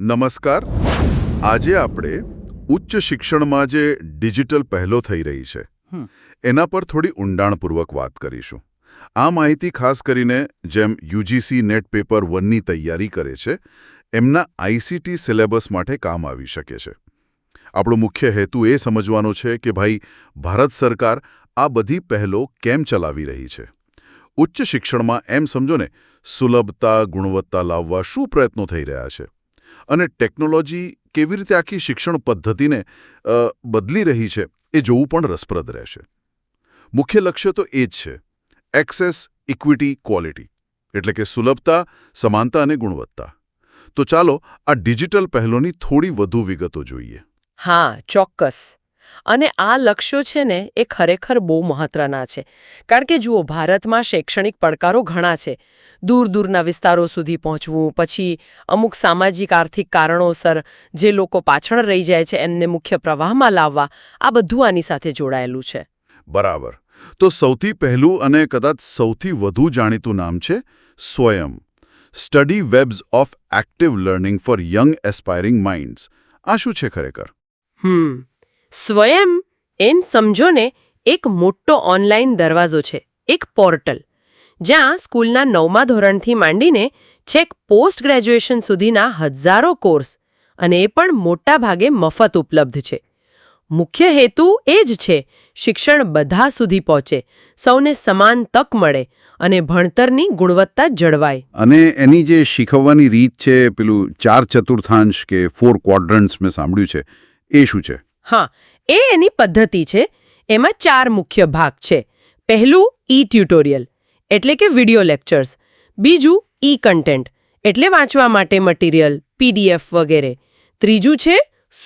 નમસ્કાર. આજે આપણે ઉચ્ચ શિક્ષણમાં જે ડિજિટલ પહેલો થઈ રહી છે એના પર થોડી ઊંડાણપૂર્વક વાત કરીશું. આ માહિતી ખાસ કરીને જેમ યુજીસી નેટ પેપર વનની તૈયારી કરે છે એમના આઈસીટી સિલેબસ માટે કામ આવી શકે છે. આપણો મુખ્ય હેતુ એ સમજવાનો છે કે ભાઈ ભારત સરકાર આ બધી પહેલો કેમ ચલાવી રહી છે? ઉચ્ચ શિક્ષણમાં એમ સમજો ને સુલભતા ગુણવત્તા લાવવા શું પ્રયત્નો થઈ રહ્યા છે? અને ટેકનોલોજી કેવી રીતે આખી શિક્ષણ પદ્ધતિને બદલી રહી છે એ જોવું પણ રસપ્રદ રહેશે. મુખ્ય લક્ષ્ય તો એ જ છે, એક્સેસ ઇક્વિટી ક્વોલિટી, એટલે કે સુલભતા, સમાનતા અને ગુણવત્તા. તો ચાલો આ ડિજિટલ પહેલોની થોડી વધુ વિગતો જોઈએ. હા, ચોક્કસ. અને આ લક્ષ્યો છે ને એ ખરેખર બહુ મહત્વના છે. કારણ કે જુઓ ભારતમાં શૈક્ષણિક પડકારો ઘણા છે. દૂર દૂરના વિસ્તારો સુધી પહોંચવું પછી અમુક સામાજિક આર્થિક કારણોસર જે લોકો પાછળ રહી જાય છે એમને મુખ્ય પ્રવાહમાં લાવવા આ બધું આની સાથે જોડાયેલું છે. બરાબર. તો સૌથી પહેલું અને કદાચ સૌથી વધુ જાણીતું નામ છે Swayam. Study webs of active learning for young aspiring minds આ શું છે ખરેખર? હમ. સ્વયં એમ સમજો ને એક મોટો ઓનલાઈન દરવાજો છે, એક પોર્ટલ જ્યાં સ્કૂલના નવમા ધોરણથી માંડીને છેક પોસ્ટ ગ્રેજ્યુએશન સુધીના હજારો કોર્સ અને એ પણ મોટા ભાગે મફત ઉપલબ્ધ છે. મુખ્ય હેતુ એ જ છે, શિક્ષણ બધા સુધી પહોંચે, સૌને સમાન તક મળે અને ભણતરની ગુણવત્તા જળવાય. અને એની જે શીખવવાની રીત છે, પેલું ચાર ચતુર્થાંશ કે ફોર ક્વોડ્રન્ટ્સ મેં સાંભળ્યું છે, એ શું છે? હા, એ એની પદ્ધતિ છે. એમાં ચાર મુખ્ય ભાગ છે. પહેલું ઈ ટ્યુટોરિયલ એટલે કે વિડિયો લેક્ચર્સ બીજું ઈ કન્ટેન્ટ એટલે વાંચવા માટે મટીરિયલ પીડીએફ વગેરે. ત્રીજું છે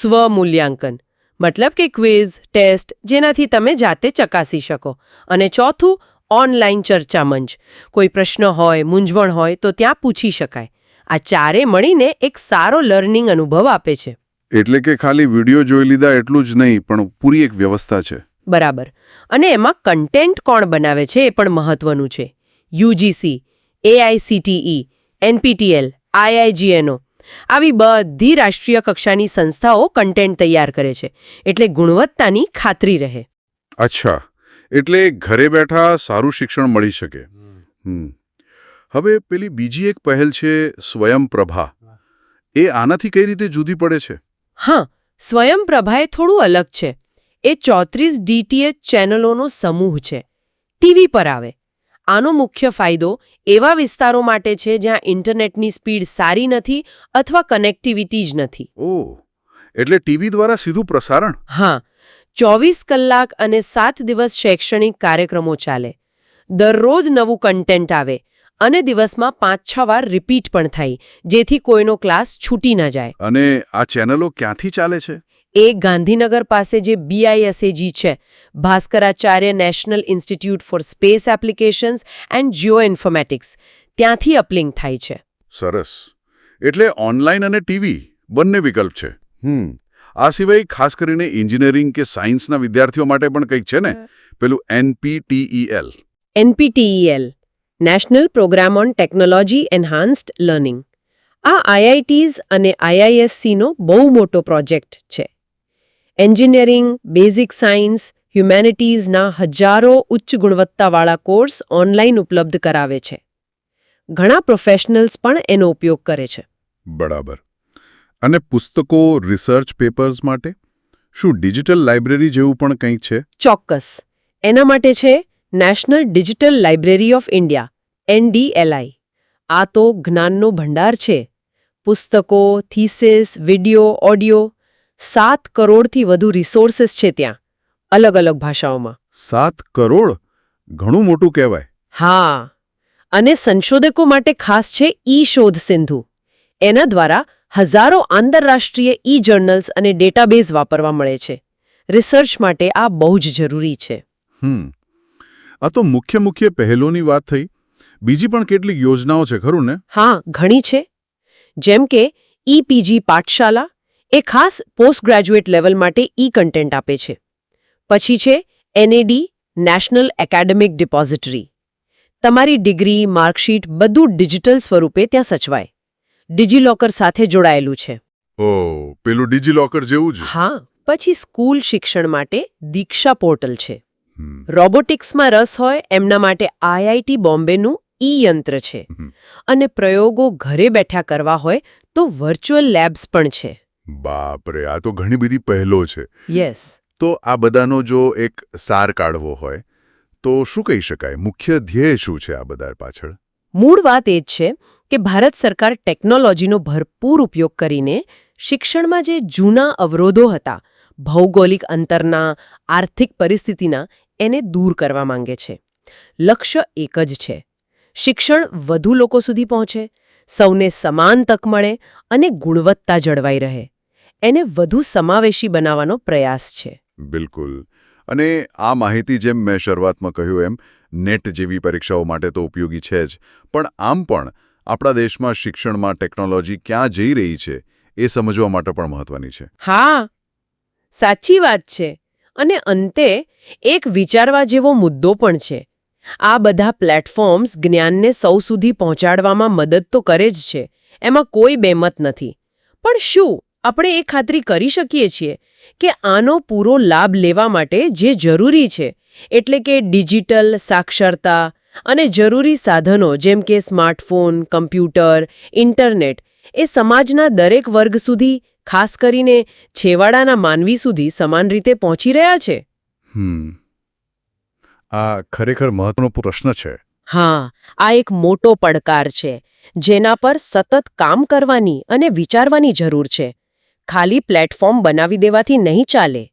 સ્વમૂલ્યાંકન, મતલબ કે ક્વિઝ ટેસ્ટ જેનાથી તમે જાતે ચકાસી શકો. અને ચોથું ઓનલાઈન ચર્ચા મંચ. કોઈ પ્રશ્ન હોય, મૂંઝવણ હોય, તો ત્યાં પૂછી શકાય. આ ચારે મળીને એક સારો લર્નિંગ અનુભવ આપે છે. એટલે કે ખાલી વીડિયો જોઈ લીધા એટલું જ નહીં પણ પૂરી એક વ્યવસ્થા છે. બરાબર. અને એમાં કન્ટેન્ટ કોણ બનાવે છે એ પણ મહત્વનું છે. યુજીસી એઆઈસીટીઈ એનપીટીએલ આઈઆઈજીએનઓ આવી બધી રાષ્ટ્રીય કક્ષાની સંસ્થાઓ કન્ટેન્ટ તૈયાર કરે છે. એટલે ગુણવત્તાની ખાતરી રહે. અચ્છા. એટલે ઘરે બેઠા સારું શિક્ષણ મળી શકે. હવે પેલી બીજી એક પહેલ છે સ્વયંપ્રભા. એ આનાથી કઈ રીતે જુદી પડે છે? હા સ્વયંપ્રભાએ થોડું અલગ છે. એ ચોત્રીસ ડીટીએચ ચેનલોનો સમૂહ છે. ટીવી પર આવે. આનો મુખ્ય ફાયદો એવા વિસ્તારો માટે છે જ્યાં ઇન્ટરનેટની સ્પીડ સારી નથી અથવા કનેક્ટિવિટી જ નથી. ઓહ એટલે ટીવી દ્વારા સીધું પ્રસારણ? હા ચોવીસ કલાક અને સાત દિવસ શૈક્ષણિક કાર્યક્રમો ચાલે. દરરોજ નવું કન્ટેન્ટ આવે. અને દિવસમાં પાંચ છ વાર રિપીટ પણ થાય જેથી કોઈનો ક્લાસ છૂટી ન જાય. અને આ ચેનલો ક્યાંથી ચાલે છે? એ ગાંધીનગર પાસે જે બીઆઈએસએજી છે Bhaskaracharya national institute for space applications and geo informatics ત્યાંથી અપલિંક થાય છે. સરસ. એટલે ઓનલાઈન અને ટીવી બંને વિકલ્પ છે. હમ. આ સિવાય ખાસ કરીને એન્જિનિયરિંગ કે સાયન્સના વિદ્યાર્થીઓ માટે પણ કંઈક છે ને? પેલું NPTEL NPTEL national programme on technology enhanced learning. આ આઈઆઈટીઝ અને આઈઆઈએસસીનો બહુ મોટો પ્રોજેક્ટ છે. એન્જિનિયરિંગ બેઝિક સાયન્સ હ્યુમેનિટીઝના હજારો ઉચ્ચ ગુણવત્તાવાળા કોર્સ ઓનલાઈન ઉપલબ્ધ કરાવે છે. ઘણા પ્રોફેશનલ્સ પણ એનો ઉપયોગ કરે છે. બરાબર. અને પુસ્તકો રિસર્ચ પેપર્સ માટે? શું ડિજિટલ લાઇબ્રેરી જેવું પણ કંઈક છે? ચોક્કસ. એના માટે છે national digital library of India NDLI. આ તો જ્ઞાનનો ભંડાર છે. પુસ્તકો થીસીસ વિડિયો ઓડિયો સાત કરોડથી વધુ રિસોર્સિસ છે ત્યાં. અલગ અલગ ભાષાઓમાં. સાત કરોડ? ઘણું મોટું કહેવાય. હા. અને સંશોધકો માટે ખાસ છે ઈ શોધ સિંધુ. એના દ્વારા હજારો આંતરરાષ્ટ્રીય ઈ જર્નલ્સ અને ડેટાબેઝ વાપરવા મળે છે. રિસર્ચ માટે આ બહુ જ જરૂરી છે. હમ. આ તો મુખ્ય મુખ્ય પહેલોની વાત થઈ. બીજી પણ કેટલીક યોજનાઓ છે ખરું ને? હા ઘણી છે. જેમ કે ઈપીજી પાઠશાલા એ ખાસ પોસ્ટ ગ્રેજ્યુએટ લેવલ માટે ઈ કન્ટેન્ટ આપે છે. પછી છે એનએડી નેશનલ એકેડેમિક ડિપોઝિટરી. તમારી ડિગ્રી માર્કશીટ બધું ડિજિટલ સ્વરૂપે ત્યાં સચવાય. ડિજિલોકર સાથે જોડાયેલું છે. ઓ પેલું ડિજિલોકર જેવું જ? હા પછી સ્કૂલ શિક્ષણ માટે દીક્ષા પોર્ટલ છે. રોબોટિક્સમાં રસ હોય એમના માટે આઈઆઈટી બોમ્બેનું ઈ યંત્ર છે. અને પ્રયોગો ઘરે બેઠા કરવા હોય તો વર્ચ્યુઅલ લેબ્સ પણ છે. બાપરે આ તો ઘણી બધી પહેલો છે. યસ. તો આ બધાનો જો એક સાર કાઢવો હોય તો શું કહી શકાય? મુખ્ય ધ્યેય શું છે આ બધા પાછળ? મૂળ વાત એ જ છે કે ભારત સરકાર ટેકનોલોજીનો ભરપૂર ઉપયોગ કરીને શિક્ષણમાં જે જૂના અવરોધો હતા ભૌગોલિક અંતરના આર્થિક પરિસ્થિતિના એને દૂર કરવા માંગે છે. લક્ષ્ય એક જ છે. શિક્ષણ વધુ લોકો સુધી પહોંચે સૌને સમાન તક મળે અને ગુણવત્તા જળવાઈ રહે. એને વધુ સમાવેશી બનાવવાનો પ્રયાસ છે. બિલકુલ. અને આ માહિતી જેમ મેં શરૂઆતમાં કહ્યું એમ નેટ જેવી પરીક્ષાઓ માટે તો ઉપયોગી છે જ. પણ આમ પણ આપણા દેશમાં શિક્ષણમાં ટેકનોલોજી ક્યાં જઈ રહી છે એ સમજવા માટે પણ મહત્વની છે. હા સાચી વાત છે. અને અંતે એક વિચારવા જેવો મુદ્દો પણ છે. આ બધા પ્લેટફોર્મ્સ જ્ઞાનને સૌ સુધી પહોંચાડવામાં મદદ તો કરે જ છે, એમાં કોઈ બેમત નથી. પણ શું આપણે એ ખાતરી કરી શકીએ છીએ કે આનો પૂરો લાભ લેવા માટે જે જરૂરી છે, એટલે કે ડિજિટલ સાક્ષરતા અને જરૂરી સાધનો જેમ કે સ્માર્ટફોન, કમ્પ્યુટર, ઇન્ટરનેટ, એ સમાજના દરેક વર્ગ સુધી ખાસ કરીને છેવાડાના માનવી સુધી સમાન રીતે પહોંચી રહ્યા છે? હમ. આ ખરેખર મહત્વનો પ્રશ્ન છે. હા આ એક મોટો પડકાર છે જેના પર સતત કામ કરવાની અને વિચારવાની જરૂર છે. ખાલી પ્લેટફોર્મ બનાવી દેવાથી નહીં ચાલે.